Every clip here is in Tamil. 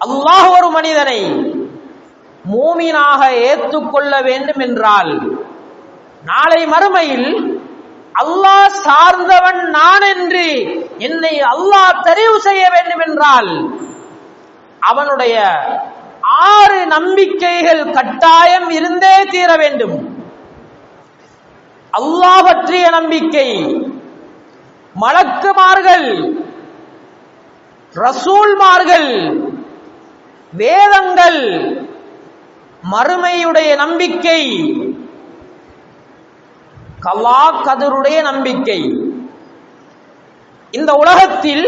அல்லாஹ் ஒரு மனிதனை மூமினாக ஏற்றுக்கொள்ள வேண்டும் என்றால் நாளை மறுமையில் அல்லாஹ் சார்ந்தவன் நான் என்று என்னை அல்லாஹ் தெரிவு செய்ய வேண்டும் என்றால் அவனுடைய ஆறு நம்பிக்கைகள் கட்டாயம் இருந்தே தீர வேண்டும். அல்லாஹ் பற்றிய நம்பிக்கை மலக்குமார்கள் ரசூல்மார்கள் வேதங்கள் மறுமையுடைய நம்பிக்கை கல்லா கதருடைய நம்பிக்கை. இந்த உலகத்தில்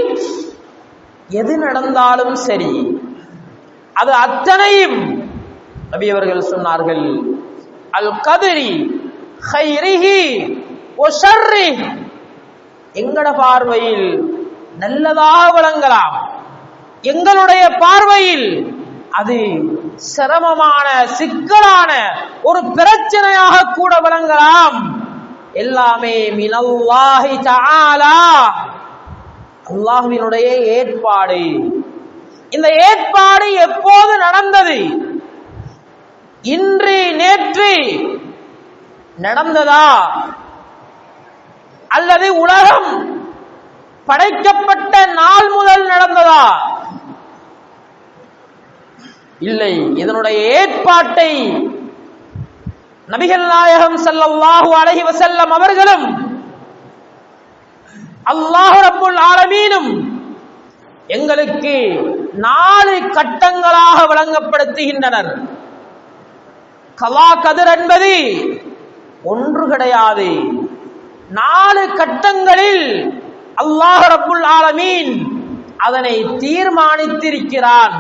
எது நடந்தாலும் சரி அது அத்தனையும் நபி அவர்கள் சொன்னார்கள். அல் கதிரி ஹைரிஹி ஒஷர்ரி எங்கட பார்வையில் நல்லதாக விளங்கலாம். எங்களுடைய பார்வையில் அது சிரமமான சிக்கலான ஒரு பிரச்சனையாக கூட விளங்கலாம். எல்லாமே மினல்லாஹி தஆலா. அல்லாஹ்வினுடைய ஏற்பாடு. இந்த ஏற்பாடு எப்போது நடந்தது? இன்று நேற்று நடந்ததா? அல்லது உலகம் படைக்கப்பட்ட நாள் முதல் நடந்ததா? இல்லை இதனுடைய ஏற்பாட்டை நபிகள் நாயகம் ஸல்லல்லாஹு அலைஹி வசல்லம் அவர்களும் அல்லாஹு ரப்புல் ஆலமீனும் எங்களுக்கு நாலு கட்டங்களாக வழங்கப்படுத்துகின்றனர் கலா கதிர் என்பது ஒன்று கிடையாது. நாலு கட்டங்களில் அல்லாஹ் ரப்புல் ஆலமீன் அதனை தீர்மானித்திருக்கிறான்.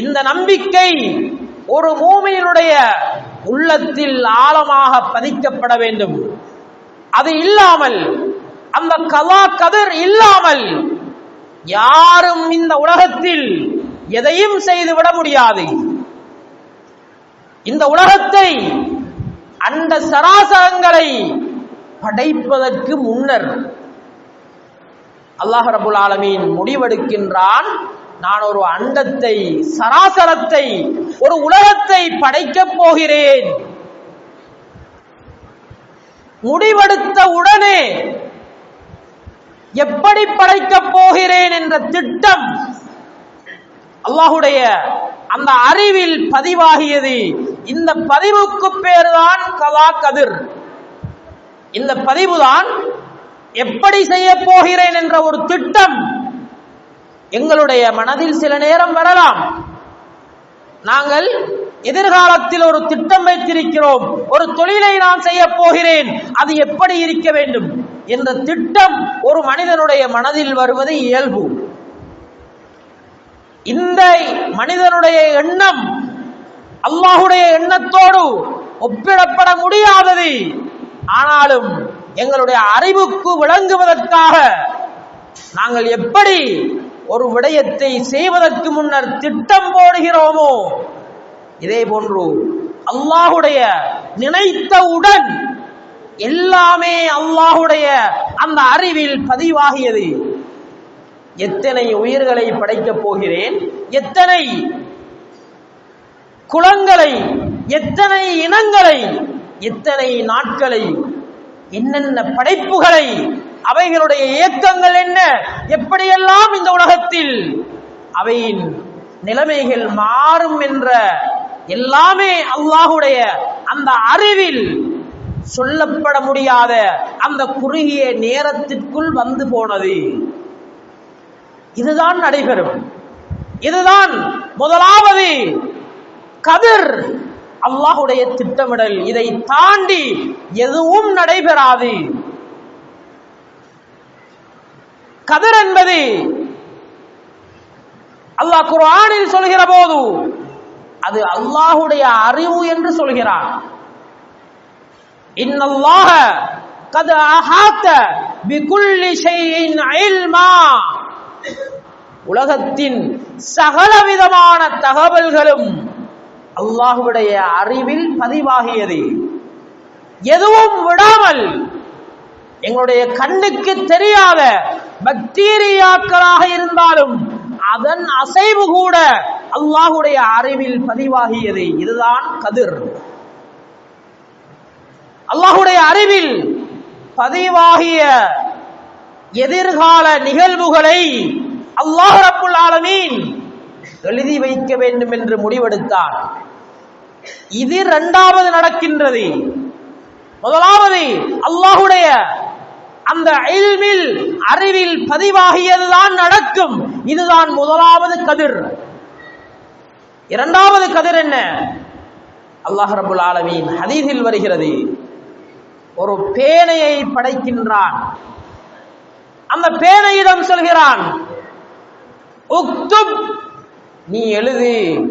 இந்த நம்பிக்கை ஒரு மூமியினுடைய உள்ளத்தில் ஆழமாக பதிக்கப்பட வேண்டும். அது இல்லாமல் அந்த கலா கதிர் இல்லாமல் யாரும் இந்த உலகத்தில் எதையும் செய்துவிட முடியாது. இந்த உலகத்தை அந்த சராசரங்களை படைப்பதற்கு முன்னர் அல்லாஹ் ரபுல் ஆலமீன் முடிவெடுக்கின்றான். நான் ஒரு அண்டத்தை சராசரத்தை ஒரு உலகத்தை படைக்கப் போகிறேன். முடிவெடுத்த உடனே எப்படி படைக்கப் போகிறேன் என்ற திட்டம் அல்லாஹுடைய அந்த அறிவில் பதிவாகியது. இந்த பதிவுக்கு பேருதான் கலா கதிர். இந்த பதிவுதான் எப்படி செய்ய போகிறேன் என்ற ஒரு திட்டம் எங்களுடைய மனதில் சில நேரம் வரலாம். நாங்கள் எதிர்காலத்தில் ஒரு திட்டம் வைத்திருக்கிறோம். ஒரு தொழிலை நான் செய்ய போகிறேன். அது எப்படி இருக்க வேண்டும்? என்ற திட்டம் ஒரு மனிதனுடைய மனதில் வருவது இயல்பு. இந்த மனிதனுடைய எண்ணம் அல்லாஹுடைய எண்ணத்தோடு ஒப்பிடப்பட முடியாதது. ஆனாலும் எங்களுடைய அறிவுக்கு விளங்குவதற்காக நாங்கள் எப்படி ஒரு விடயத்தை செய்வதற்கு முன்னர் திட்டம் போடுகிறோமோ இதே போன்று அல்லாஹுடைய நினைத்தவுடன் எல்லாமே அல்லாஹுடைய அந்த அறிவில் பதிவாகியது. எத்தனை உயிர்களை படைக்கப் போகிறேன் எத்தனை குலங்களை எத்தனை இனங்களை எத்தனை நாட்களை என்னென்ன படைப்புகளை அவைகளுடைய இயக்கங்கள் என்ன எப்படியெல்லாம் இந்த உலகத்தில் அவையின் நிலைமைகள் மாறும் என்ற எல்லாமே அல்லாஹுடைய அந்த அறிவில் சொல்லப்பட முடியாத அந்த குறுகிய நேரத்திற்குள் வந்து போனது. இதுதான் நடைபெறும். இதுதான் முதலாவது கதிர். அல்லாஹுடைய திட்டமிடல். இதை தாண்டி எதுவும் நடைபெறாது. கதிர் என்பது அல்லாஹ் குரானில் சொல்கிற போது அது அல்லாஹுடைய அறிவு என்று சொல்கிறான் இன்னல்லாஹ கத அஹாத்த பிகுல்லி ஷைஇன் இல்மா. உலகத்தின் சகலவிதமான தகவல்களும் அல்லாஹுடைய அறிவில் பதிவாகியது. எதுவும் விடாமல் எங்களுடைய கண்ணுக்கு தெரியாத பக்டீரியாக்களாக இருந்தாலும் அதன் அசைவு கூட அல்லாஹுடைய அறிவில் பதிவாகியது. இதுதான் கதிர். அல்லாஹுடைய அறிவில் பதிவாகிய எதிர்கால நிகழ்வுகளை அல்லாஹ் ரப்புல் ஆலமீன் எழுதி வைக்க வேண்டும் என்று முடிவெடுத்தார் இது இரண்டாவது நடக்கின்றது. முதலாவது அல்லாஹுடைய அந்த இல்மில் அறிவில் பதிவாகியதுதான் நடக்கும். இதுதான் முதலாவது கதிர். இரண்டாவது கதிர் என்ன? அல்லாஹ் ரபுல் ஆலமீன் ஹதீஸில் வருகிறது. ஒரு பேனையை படைக்கின்றான். அந்த பேனையிடம் சொல்கிறான் உக்துப் நீ எழுது.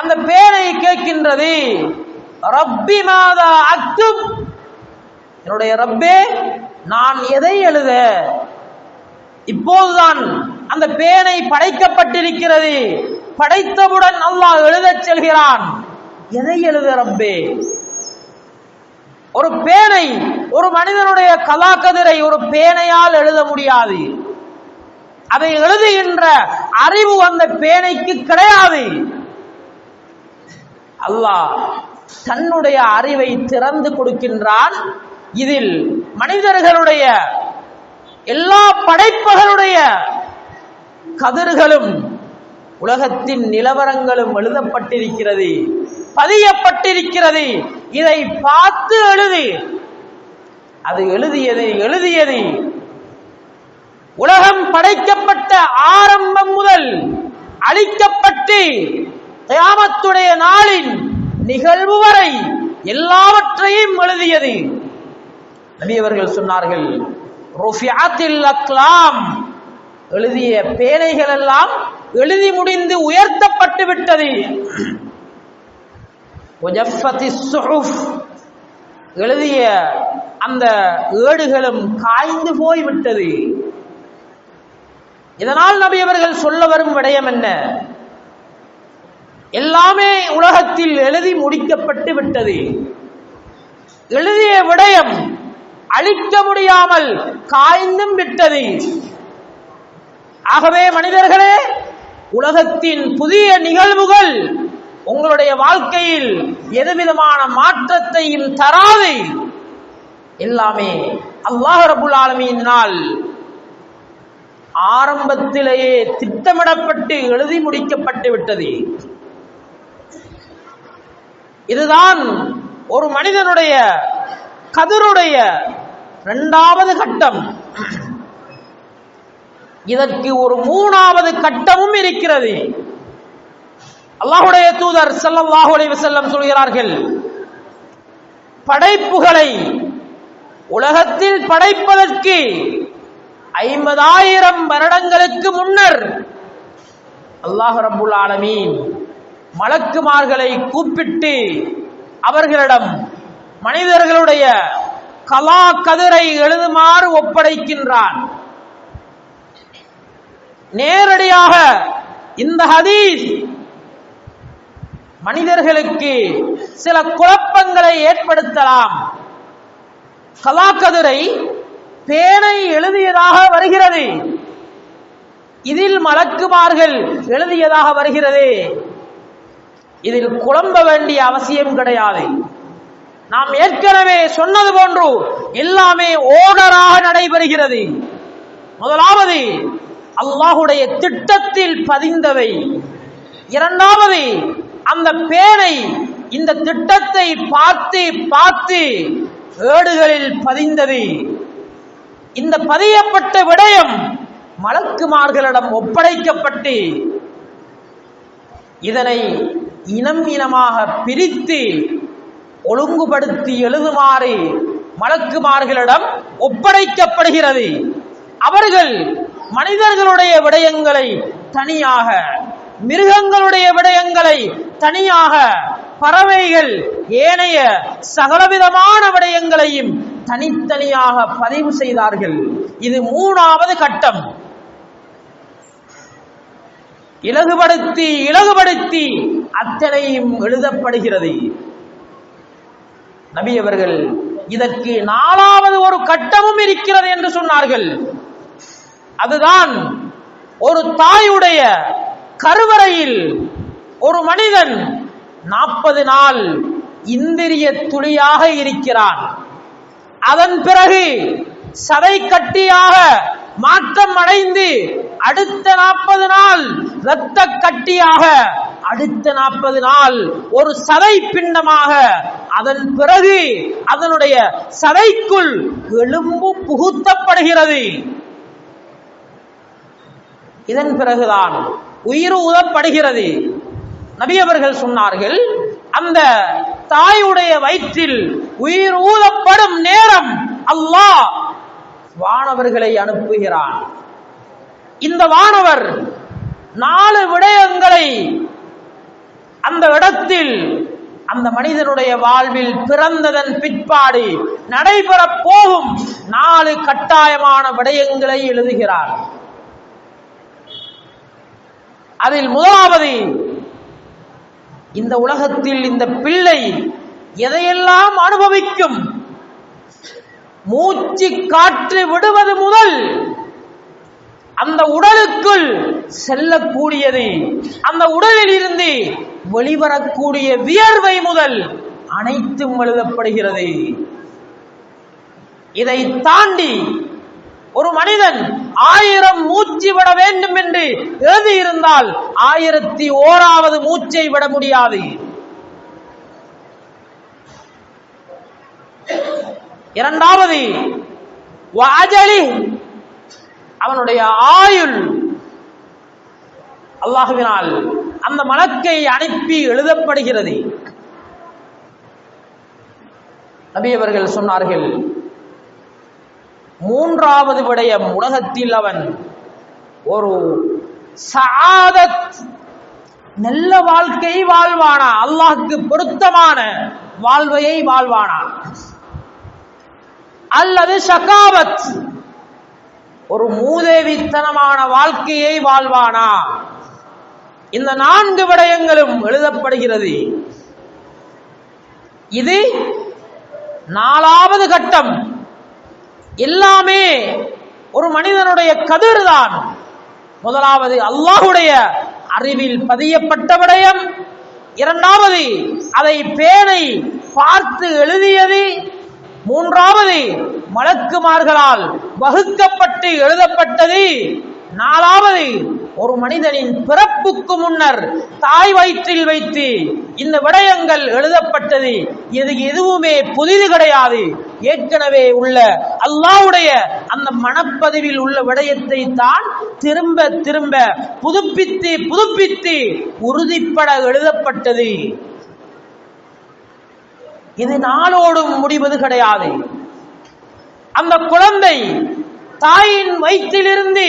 அந்த பேரை கேட்கின்றது. ரப்பி மாதா அக்துப் என்னுடைய ரப்பே நான் எதை எழுத? இப்போதுதான் அந்த பேனை படைக்கப்பட்டிருக்கிறது. படைத்தவுடன் அல்லாஹ் எழுதச் செல்கிறான். எதை எழுத ரப்பே? ஒரு பேனை ஒரு மனிதனுடைய கலாக்கதிரை ஒரு பேனையால் எழுத முடியாது. அதை எழுதுகின்ற அறிவு அந்த பேனைக்கு கிடையாது. அல்லாஹ் தன்னுடைய அறிவை திறந்து கொடுக்கின்றான். இதில் மனிதர்களுடைய எல்லா படைப்புகளுடைய கதிர்களும் உலகத்தின் நிலவரங்களும் எழுதப்பட்டிருக்கிறது பதியப்பட்டிருக்கிறது. இதை பார்த்து எழுது அது எழுதியது எழுதியது. உலகம் படைக்கப்பட்ட ஆரம்பம் முதல் அழிக்கப்பட்டு கயாமத்துடைய நாளின் நிகழ்வு வரை எல்லாவற்றையும் எழுதியது. நபியவர்கள் சொன்னார்கள் அக்லாம். எழுதிய பேனைகள் எல்லாம் எழுதி முடிந்து உயர்த்தப்பட்டு விட்டது. எழுதிய அந்த ஏடுகளும் காய்ந்து போய் விட்டது இதனால் நபியவர்கள் சொல்ல வரும் விடயம் என்ன? எல்லாமே உலகத்தில் எழுதி முடிக்கப்பட்டு விட்டது. எழுதிய விடயம் அழிக்க முடியாமல் காய்ந்தும் விட்டது. ஆகவே மனிதர்களே உலகத்தின் புதிய நிகழ்வுகள் உங்களுடைய வாழ்க்கையில் எதுவிதமான மாற்றத்தையும் தராது. எல்லாமே அல்லாஹ் ரபுல் ஆலமியினால் ஆரம்பத்திலேயே திட்டமிடப்பட்டு எழுதி முடிக்கப்பட்டு விட்டது. இதுதான் ஒரு மனிதனுடைய கதிருடைய இரண்டாவது கட்டம். இதற்கு ஒரு மூணாவது கட்டமும் இருக்கிறது. அல்லாஹுடைய தூதர் ஸல்லல்லாஹு அலைஹி செல்லம் சொல்கிறார்கள் படைப்புகளை உலகத்தில் படைப்பதற்கு ஐம்பதாயிரம் வருடங்களுக்கு முன்னர் அல்லாஹ் ரபுல் ஆலமீன் மலக்குமார்களை கூப்பிட்டு அவர்களிடம் மனிதர்களுடைய கலா கதிரை எழுதுமாறு ஒப்படைக்கின்றான். நேரடியாக இந்த ஹதீஸ் மனிதர்களுக்கு சில குழப்பங்களை ஏற்படுத்தலாம். கலாக்கதிரை பேனை எழுதியதாக வருகிறது. இதில் மலக்குமார்கள் எழுதியதாக வருகிறது. இதில் குழம்ப வேண்டிய அவசியம் கிடையாது. நாம் ஏற்கனவே சொன்னது போன்று எல்லாமே ஓடராக நடைபெறுகிறது. முதலாவது அல்லாஹுடைய திட்டத்தில் பதிந்தவை. இரண்டாவது அந்த பேனை இந்த திட்டத்தை பார்த்து பார்த்து ஏடுகளில் பதிந்தது. இந்த பதியப்பட்ட விடயம் மலக்குமார்களிடம் ஒப்படைக்கப்பட்டு இதனை இனம் இனமாக பிரித்து ஒழுங்குபடுத்தி எழுதுமாறு மலக்குமார்களிடம் ஒப்படைக்கப்படுகிறது. அவர்கள் மனிதர்களுடைய விடயங்களை தனியாக மிருகங்களுடைய விடயங்களை தனியாக பறவைகள் ஏனைய சகலவிதமான விடயங்களையும் தனித்தனியாக பதிவு செய்தார்கள். இது மூணாவது கட்டம். இலகுபடுத்தி இலகுபடுத்தி அத்தனையும் எழுதப்படுகிறது. நபி அவர்கள் இதற்கு நாலாவது ஒரு கட்டமும் இருக்கிறது என்று சொன்னார்கள். அதுதான் ஒரு தாயுடைய கருவறையில் ஒரு மனிதன் நாற்பது நாள் இந்திரிய துளியாக இருக்கிறான். அதன் பிறகு சதை கட்டியாக மாற்றம் அடைந்து அடுத்த நாற்பது நாள் இரத்த கட்டியாக அடுத்த நாற்பது நாள் ஒரு சதை பிண்டமாக அதன் பிறகு அதனுடைய சதைக்குள் எலும்பு புகுத்தப்படுகிறது. இதன் பிறகுதான் உயிர் ஊதப்படுகிறது. நபியவர்கள் சொன்னார்கள் அந்த தாயுடைய வயிற்றில் உயிர் ஊதப்படும் நேரம் அல்லாஹ் வானவர்களை அனுப்புகிறான். இந்த வானவர் நாலு விடயங்களை அந்த இடத்தில் அந்த மனிதனுடைய வாழ்வில் பிறந்ததன் பிற்பாடு நடைபெறப் போகும் நாலு கட்டாயமான விடயங்களை எழுதுகிறார். அதில் முதலாவது இந்த உலகத்தில் இந்த பிள்ளை எதையெல்லாம் அனுபவிக்கும்? மூச்சு காற்று விடுவது முதல் அந்த உடலுக்குள் செல்லக்கூடியது. அந்த உடலில் இருந்து வெளிவரக்கூடிய வியர்வை முதல் அனைத்தும் எழுதப்படுகிறது. இதை தாண்டி ஒரு மனிதன் ஆயிரம் மூச்சு விட வேண்டும் என்று எழுதியிருந்தால் ஆயிரத்தி ஓராவது மூச்சை விட முடியாது. இரண்டாவது வாஜலி அவனுடைய ஆயுள். அல்லாஹுவினால் அந்த மலக்கை அனுப்பி எழுதப்படுகிறது. நபி அவர்கள் சொன்னார்கள் மூன்றாவது விடயம் உலகத்தில் அவன் ஒரு சாதத் நல்ல வாழ்க்கை வாழ்வானா? அல்லாஹுக்கு பொருத்தமான வாழ்வையை வாழ்வானா? அல்லது ஷகாவத். ஒரு மூதேவித்தனமான வாழ்க்கையை வாழ்வானா? இந்த நான்கு விடயங்களும் எழுதப்படுகிறது. இது நாலாவது கட்டம். எல்லாமே ஒரு மனிதனுடைய கதிர் தான் முதலாவது அல்லாஹுடைய அறிவில் பதியப்பட்ட விடயம். இரண்டாவது அதை பேனை பார்த்து எழுதியது. மூன்றாவது மலக்குமார்களால் வகுக்கப்பட்டு எழுதப்பட்டது. நாலாவது ஒரு மனிதனின் பிறப்புக்கு முன்னர் தாய் வயிற்றில் வைத்து இந்த விடயங்கள் எழுதப்பட்டது. இது எதுவுமே புதிது கிடையாது. ஏற்கனவே உள்ள அல்லாஹ்வுடைய அந்த மனப்பதிவில் உள்ள விடயத்தை தான் திரும்ப திரும்ப புதுப்பித்து புதுப்பித்து உறுதிப்பட எழுதப்பட்டது. இது நாளோடும் முடிவது கிடையாது. அந்த குழந்தை தாயின் வயிற்றிலிருந்து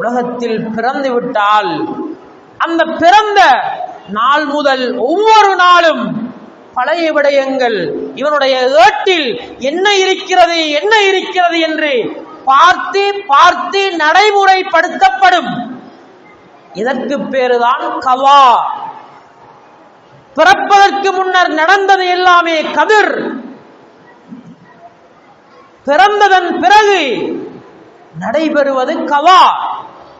உலகத்தில் பிறந்து விட்டால் அந்த பிறந்த நாள் முதல் ஒவ்வொரு நாளும் பழைய விடயங்கள் இவனுடைய ஏட்டில் என்ன இருக்கிறது என்ன இருக்கிறது என்று பார்த்து பார்த்து நடைமுறைப்படுத்தப்படும். இதற்கு பேருதான் கவா. பிறப்பதற்கு முன்னர் நடந்தது எல்லாமே கதிர். பிறந்ததன் பிறகு நடைபெறுவது கவா.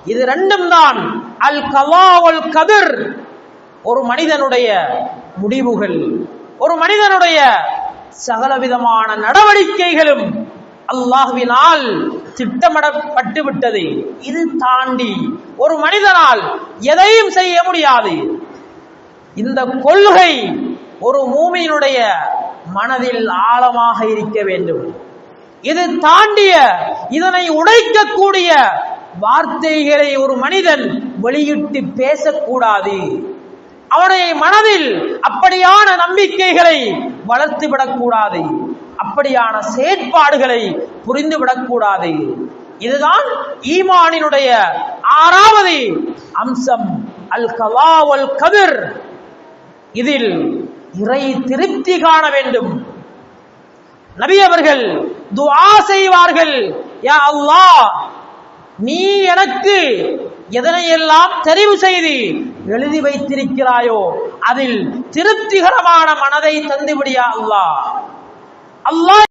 இது ரெண்டும் தான். அல் கவா ஒல் கதிர். ஒரு மனிதனுடைய முடிவுகள் ஒரு மனிதனுடைய சகலவிதமான நடவடிக்கைகளும் அல்லாஹ்வினால் திட்டமிடப்பட்டு விட்டது இது தாண்டி ஒரு மனிதனால் எதையும் செய்ய முடியாது. இந்த கொள்கை ஒரு மூமியினுடைய மனதில் ஆழமாக இருக்க வேண்டும். இது தாண்டிய இதனை உடைக்கக்கூடிய வார்த்தைகளை ஒரு மனிதன் வெளியிட்டு பேசக்கூடாது. அவனுடைய மனதில் அப்படியான நம்பிக்கைகளை வளர்த்து விடக்கூடாது. அப்படியான செயற்பாடுகளை புரிந்து விடக்கூடாது. இதுதான் ஈமானினுடைய ஆறாவது அம்சம். அல் கவாவல் கதிர் இதில் இறை திருப்தி காண வேண்டும். நபி அவர்கள் துஆ செய்வார்கள் யா அல்லாஹ் நீ எனக்கு எதனையெல்லாம் தெரிவு செய்து எழுதி வைத்திருக்கிறாயோ அதில் திருப்திகரமான மனதை தந்துவிடியா அல்லாஹ். அல்லாஹ்